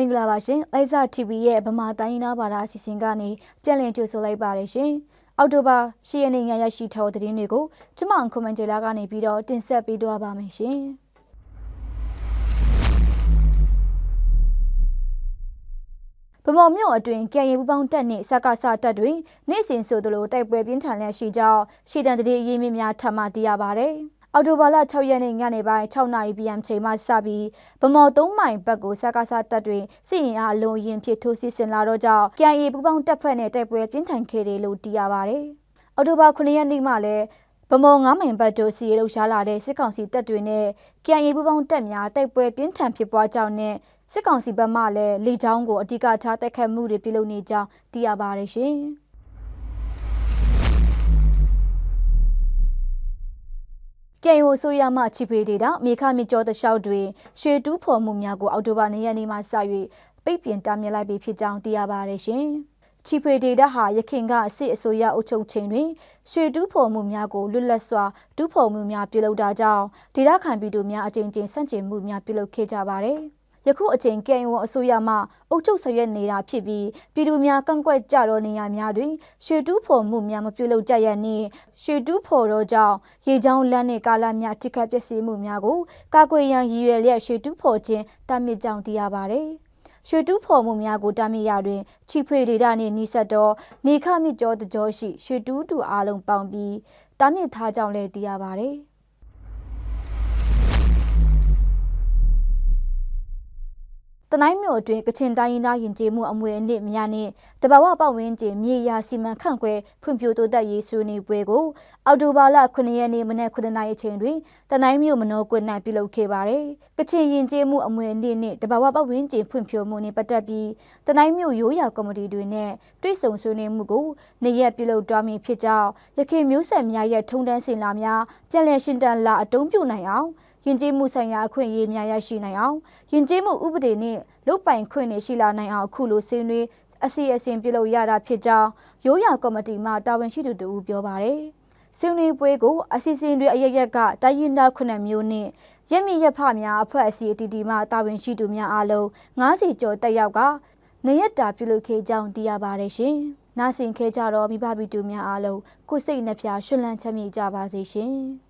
မင်္ဂလာပါရှင်။လိုက်စာ TV ရဲ့ဗမာတိုင်းရင်းသားဘာသာအစီအစဉ်ကနေပြန်လည်ကြိုဆိုလိုက်ပါတယ်ရှင်။အောက်တိုဘာ10ရက်နေ့ညရရှိထားတဲ့သတင်းတွေကိုကျမကွန်မန်တေလာကနေပြီးတော့တင်ဆက်ပေးသွားပါမယ်ရှင်။ဗမော်မြို့အတွင်ကံရီပူပေါင်းတက်နှင့်စကားစတက်တွင် နေ့စဉ်ဆိုသလိုတိုက်ပွဲပြင်းထန်လျက်ရှိကြောင်းရှီတန်တည်းအရေးမြင့်များထပ်မံသိရပါဗျ။ အော်တိုဘာလ6ရက်နေ့ညနေပိုင်း6နာရီ PM ချိန်မှစပြီးဗမော်3မိုင်ဘက်ကိုစကားစတပ်တွေစစ်ရင်အားအလုံးရင်ဖြစ်ထိုးစစ်ဆင်လာတော့ကြောင့် KIA ပူပေါင်းတပ်ဖက်နဲ့တိုက်ပွဲပြင်းထန်ခဲ့တယ်လို့သိရပါဗျ။အော်တိုဘာ9ရက်နေ့မှလည်းဗမော်9မိုင်ဘက်တို့စီရုပ်ရှားလာတဲ့စစ်ကောင်စီတပ်တွေနဲ့ KIA ပူပေါင်းတပ်များတိုက်ပွဲပြင်းထန်ဖြစ်ပွားကြောင်းနဲ့စစ်ကောင်စီဘက်မှလည်းလေကြောင်းကိုအဓိကထားတိုက်ခတ်မှုတွေပြုလုပ်နေကြောင်းသိရပါတယ်ရှင်။ ကဲယိုဆိုရမှချီဖေဒေတာမေခမြကျော်တလျှောက်တွင်ရွှေတူးဖော်မှုများကိုအောက်တိုဘာ၂ရက်နေ့မှစ၍ပိတ်ပင်တားမြစ်လိုက်ပြီးဖြစ်ကြောင်းသိရပါတယ်ရှင်။ချီဖေဒေတာဟာရခင်ကအစစ်အစိုးရအုပ်ချုပ်ချိန်တွင်ရွှေတူးဖော်မှုများကိုလွတ်လပ်စွာတူးဖော်မှုများပြုလုပ်တာကြောင့်ဒေတာခံပြည်သူများအကြိမ်ကြိမ်ဆန့်ကျင်မှုများပြုလုပ်ခဲ့ကြပါတယ်။ ယခုအချိန်ကဲယုံအစိုးရမှအုပ်ချုပ်ဆရွက်နေတာဖြစ်ပြီးပြည်သူများကန့်ကွက်ကြတော့နေရများတွင်ရွှေတူးဖော်မှုများမပြုလုပ်ကြရနှင့်ရွှေတူးဖော်တော့ကြောင့်ရေချောင်းလမ်းနှင့်ကာလများတိခတ်ပျက်စီးမှုများကိုကာကွယ်ရန်ရည်ရွယ်လျက်ရွှေတူးဖော်ခြင်းတာမြစ်ကြောင့်တရားပါတယ်ရွှေတူးဖော်မှုများကိုတာမြစ်ရတွင်ချီဖွေဒေတာနှင့်နီးစပ်သောမိခမြစ်ကျော်တကြောရှိရွှေတူးတူအားလုံးပေါင်းပြီးတာမြစ်ထားကြောင်းလည်းသိရပါတယ် တနိုင်းမြို့အတွင်းကချင်တိုင်းရင်းသားယဉ်ကျေးမှုအမွေအနှစ်များနှင့်တဘာဝပတ်ဝန်းကျင်မြေယာစီမံခန့်ခွဲဖွံ့ဖြိုးတိုးတက်ရေးဆွေးနွေးပွဲကိုအောက်တိုဘာလ9ရက်နေ့မနက်9:00နာရီအချိန်တွင်တနိုင်းမြို့မနောကွန်း၌ပြုလုပ်ခဲ့ပါတယ်။ကချင်ယဉ်ကျေးမှုအမွေအနှစ်နှင့်တဘာဝပတ်ဝန်းကျင်ဖွံ့ဖြိုးမှုနှင့်ပတ်သက်ပြီးတနိုင်းမြို့ရိုးရာကော်မတီတွေနဲ့တွဲဆုံဆွေးနွေးမှုကိုနေ့ရက်ပြုလုပ်သွားမည်ဖြစ်ကြောင်းရခိုင်မျိုးဆက်များရဲ့ထုံတန်းစင်လာများပြန်လည်ရှင်တန်လာအတုံးပြုနိုင်အောင် ယဉ်ကျေးမှုဆိုင်ရာအခွင့်အရေးများရရှိနိုင်အောင်ယဉ်ကျေးမှုဥပဒေနှင့်လုတ်ပိုင်ခွင့်တွေရှိလာနိုင်အောင်အခုလိုဆွေးနွေးအစီအစဉ်ပြုလုပ်ရတာဖြစ်ကြောင်းရိုးရာကော်မတီမှတာဝန်ရှိသူတို့ပြောပါတယ်။ဆွေးနွေးပွဲကိုအစီအစဉ်တွေအရရက်ကတိုင်းရင်းသားခုနှစ်မျိုးနှင့်ရက်မြင့်ရက်ဖများအဖွဲ့အစည်းအတီးတီမှတာဝန်ရှိသူများအားလုံး90ကျော်တက်ရောက်ကနေရတာပြုလုပ်ခဲ့ကြောင်းသိရပါတယ်ရှင်။နားဆင်ခဲ့ကြတော့မိဘဗီတူများအားလုံးကိုစိတ်နှဖျားရှင်လန်းချမ်းမြေ့ကြပါစေရှင်။